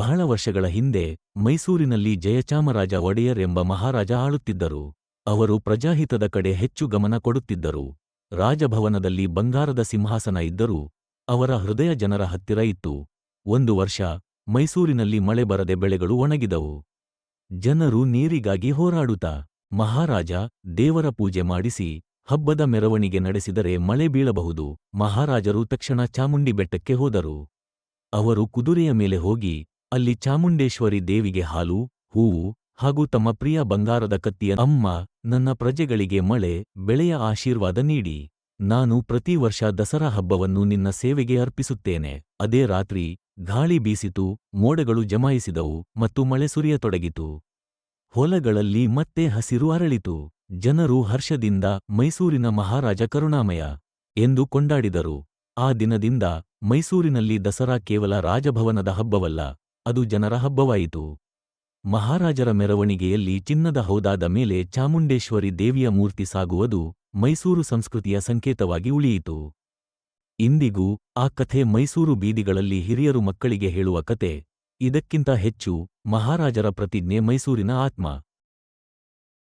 ಬಹಳ ವರ್ಷಗಳ ಹಿಂದೆ ಮೈಸೂರಿನಲ್ಲಿ ಜಯಚಾಮರಾಜ ಒಡೆಯರ್ ಎಂಬ ಮಹಾರಾಜ ಆಳುತ್ತಿದ್ದರು. ಅವರು ಪ್ರಜಾಹಿತದ ಕಡೆ ಹೆಚ್ಚು ಗಮನ ಕೊಡುತ್ತಿದ್ದರು. ರಾಜಭವನದಲ್ಲಿ ಬಂಗಾರದ ಸಿಂಹಾಸನ ಇದ್ದರೂ ಅವರ ಹೃದಯ ಜನರ ಹತ್ತಿರ ಇತ್ತು. ಒಂದು ವರ್ಷ ಮೈಸೂರಿನಲ್ಲಿ ಮಳೆ ಬರದೆ ಬೆಳೆಗಳು ಒಣಗಿದವು. ಜನರು ನೀರಿಗಾಗಿ ಹೋರಾಡುತ್ತಾ ಮಹಾರಾಜ ದೇವರ ಪೂಜೆ ಮಾಡಿಸಿ ಹಬ್ಬದ ಮೆರವಣಿಗೆ ನಡೆಸಿದರೆ ಮಳೆ ಬೀಳಬಹುದು. ಮಹಾರಾಜರು ತಕ್ಷಣ ಚಾಮುಂಡಿ ಬೆಟ್ಟಕ್ಕೆ ಹೋದರು. ಅವರು ಕುದುರೆಯ ಮೇಲೆ ಹೋಗಿ ಅಲ್ಲಿ ಚಾಮುಂಡೇಶ್ವರಿ ದೇವಿಗೆ ಹಾಲು, ಹೂವು ಹಾಗೂ ತಮ್ಮ ಪ್ರಿಯ ಬಂಗಾರದ ಕತ್ತಿಯ ಅಮ್ಮ ನನ್ನ ಪ್ರಜೆಗಳಿಗೆ ಮಳೆ, ಬೆಳೆಯ ಆಶೀರ್ವಾದ ನೀಡಿ. ನಾನು ಪ್ರತಿ ವರ್ಷ ದಸರಾ ಹಬ್ಬವನ್ನು ನಿನ್ನ ಸೇವೆಗೆ ಅರ್ಪಿಸುತ್ತೇನೆ. ಅದೇ ರಾತ್ರಿ ಗಾಳಿ ಬೀಸಿತು, ಮೋಡಗಳು ಜಮಾಯಿಸಿದವು ಮತ್ತು ಮಳೆ ಸುರಿಯತೊಡಗಿತು. ಹೊಲಗಳಲ್ಲಿ ಮತ್ತೆ ಹಸಿರು ಅರಳಿತು. ಜನರು ಹರ್ಷದಿಂದ ಮೈಸೂರಿನ ಮಹಾರಾಜ ಕರುಣಾಮಯ ಎಂದು ಕೊಂಡಾಡಿದರು. ಆ ದಿನದಿಂದ ಮೈಸೂರಿನಲ್ಲಿ ದಸರಾ ಕೇವಲ ರಾಜಭವನದ ಹಬ್ಬವಲ್ಲ ಅದು ಜನರ ಹಬ್ಬವಾಯಿತು. ಮಹಾರಾಜರ ಮೆರವಣಿಗೆಯಲ್ಲಿ ಚಿನ್ನದ ಹೌದಾದ ಮೇಲೆ ಚಾಮುಂಡೇಶ್ವರಿ ದೇವಿಯ ಮೂರ್ತಿ ಸಾಗುವುದು ಮೈಸೂರು ಸಂಸ್ಕೃತಿಯ ಸಂಕೇತವಾಗಿ ಉಳಿಯಿತು. ಇಂದಿಗೂ ಆ ಕಥೆ ಮೈಸೂರು ಬೀದಿಗಳಲ್ಲಿ ಹಿರಿಯರು ಮಕ್ಕಳಿಗೆ ಹೇಳುವ ಕತೆ. ಇದಕ್ಕಿಂತ ಹೆಚ್ಚು ಮಹಾರಾಜರ ಪ್ರತಿಜ್ಞೆ ಮೈಸೂರಿನ ಆತ್ಮ.